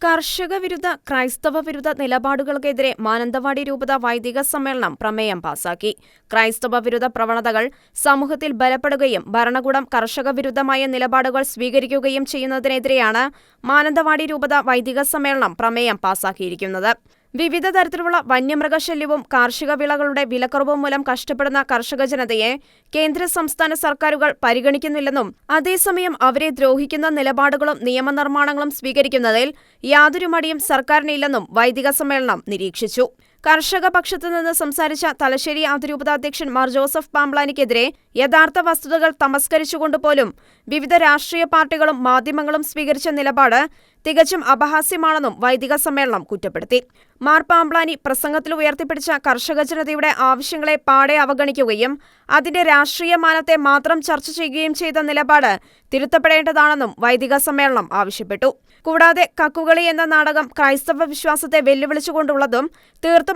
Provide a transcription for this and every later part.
കർഷക വിരുദ്ധ ക്രൈസ്തവ വിരുദ്ധ നിലപാടുകൾക്കെതിരെ മാനന്തവാടി രൂപത വൈദിക സമ്മേളനം പ്രമേയം പാസാക്കി. ക്രൈസ്തവ വിരുദ്ധ പ്രവണതകൾ സമൂഹത്തിൽ ബലപ്പെടുകയും ഭരണകൂടം കർഷക വിരുദ്ധമായ നിലപാടുകൾ സ്വീകരിക്കുകയും ചെയ്യുന്നതിനെതിരെയാണ് മാനന്തവാടി രൂപത വൈദിക സമ്മേളനം പ്രമേയം പാസാക്കിയിരിക്കുന്നത്. വിവിധ തരത്തിലുള്ള വന്യമൃഗശല്യവും കാർഷിക വിളകളുടെ വിലക്കുറവും മൂലം കഷ്ടപ്പെടുന്ന കർഷക ജനതയെ കേന്ദ്ര സംസ്ഥാന സർക്കാരുകൾ പരിഗണിക്കുന്നില്ലെന്നും അതേസമയം അവരെ ദ്രോഹിക്കുന്ന നിലപാടുകളും നിയമനിർമ്മാണങ്ങളും സ്വീകരിക്കുന്നതിൽ യാതൊരു മടിയും സർക്കാരിനില്ലെന്നും വൈദിക സമ്മേളനം നിരീക്ഷിച്ചു. കർഷക പക്ഷത്തു നിന്ന് സംസാരിച്ച തലശ്ശേരി അതിരൂപതാധ്യക്ഷൻ മാർ ജോസഫ് പാംബ്ലാനിക്കെതിരെ യഥാർത്ഥ വസ്തുതകൾ തമസ്കരിച്ചുകൊണ്ടുപോലും വിവിധ രാഷ്ട്രീയ പാർട്ടികളും മാധ്യമങ്ങളും സ്വീകരിച്ച നിലപാട് തികച്ചും അപഹാസ്യമാണെന്നും വൈദിക സമ്മേളനം കുറ്റപ്പെടുത്തി. മാർ പാംബ്ലാനി പ്രസംഗത്തിൽ ഉയർത്തിപ്പിടിച്ച കർഷക ജനതയുടെ ആവശ്യങ്ങളെ പാടെ അവഗണിക്കുകയും അതിന്റെ രാഷ്ട്രീയ മാനത്തെ മാത്രം ചർച്ച ചെയ്യുകയും ചെയ്ത നിലപാട് തിരുത്തപ്പെടേണ്ടതാണെന്നും വൈദിക സമ്മേളനം ആവശ്യപ്പെട്ടു. കൂടാതെ കക്കുകളി എന്ന നാടകം ക്രൈസ്തവ വിശ്വാസത്തെ വെല്ലുവിളിച്ചുകൊണ്ടുള്ളതും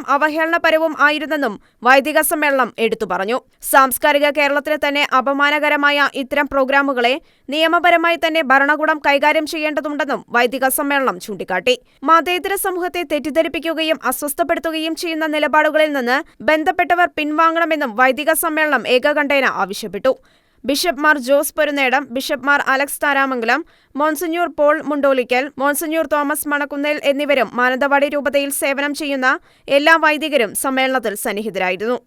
അവഹേളനപരവും ആയിരുന്നെന്നും വൈദിക സമ്മേളനം എടുത്തു പറഞ്ഞു. സാംസ്കാരിക കേരളത്തിലെ തന്നെ അപമാനകരമായ ഇത്തരം പ്രോഗ്രാമുകളെ നിയമപരമായി തന്നെ ഭരണകൂടം കൈകാര്യം ചെയ്യേണ്ടതുണ്ടെന്നും വൈദിക സമ്മേളനം ചൂണ്ടിക്കാട്ടി. മതേതര സമൂഹത്തെ തെറ്റിദ്ധരിപ്പിക്കുകയും അസ്വസ്ഥപ്പെടുത്തുകയും ചെയ്യുന്ന നിലപാടുകളിൽ നിന്ന് ബന്ധപ്പെട്ടവർ പിൻവാങ്ങണമെന്നും വൈദിക സമ്മേളനം ഏകകണ്ഠേന ആവശ്യപ്പെട്ടു. Bishop Mar Jose Porunnedom bishop Mar Alex Tharamangalam monsignor Paul Mundolickal monsignor Thomas Manakkunnel എന്നിവരും മാനന്തവാടി രൂപതയിൽ സേവനം ചെയ്യുന്ന എല്ലാ വൈദികരും സമ്മേളനത്തിൽ സന്നിഹിതരായിരുന്നു.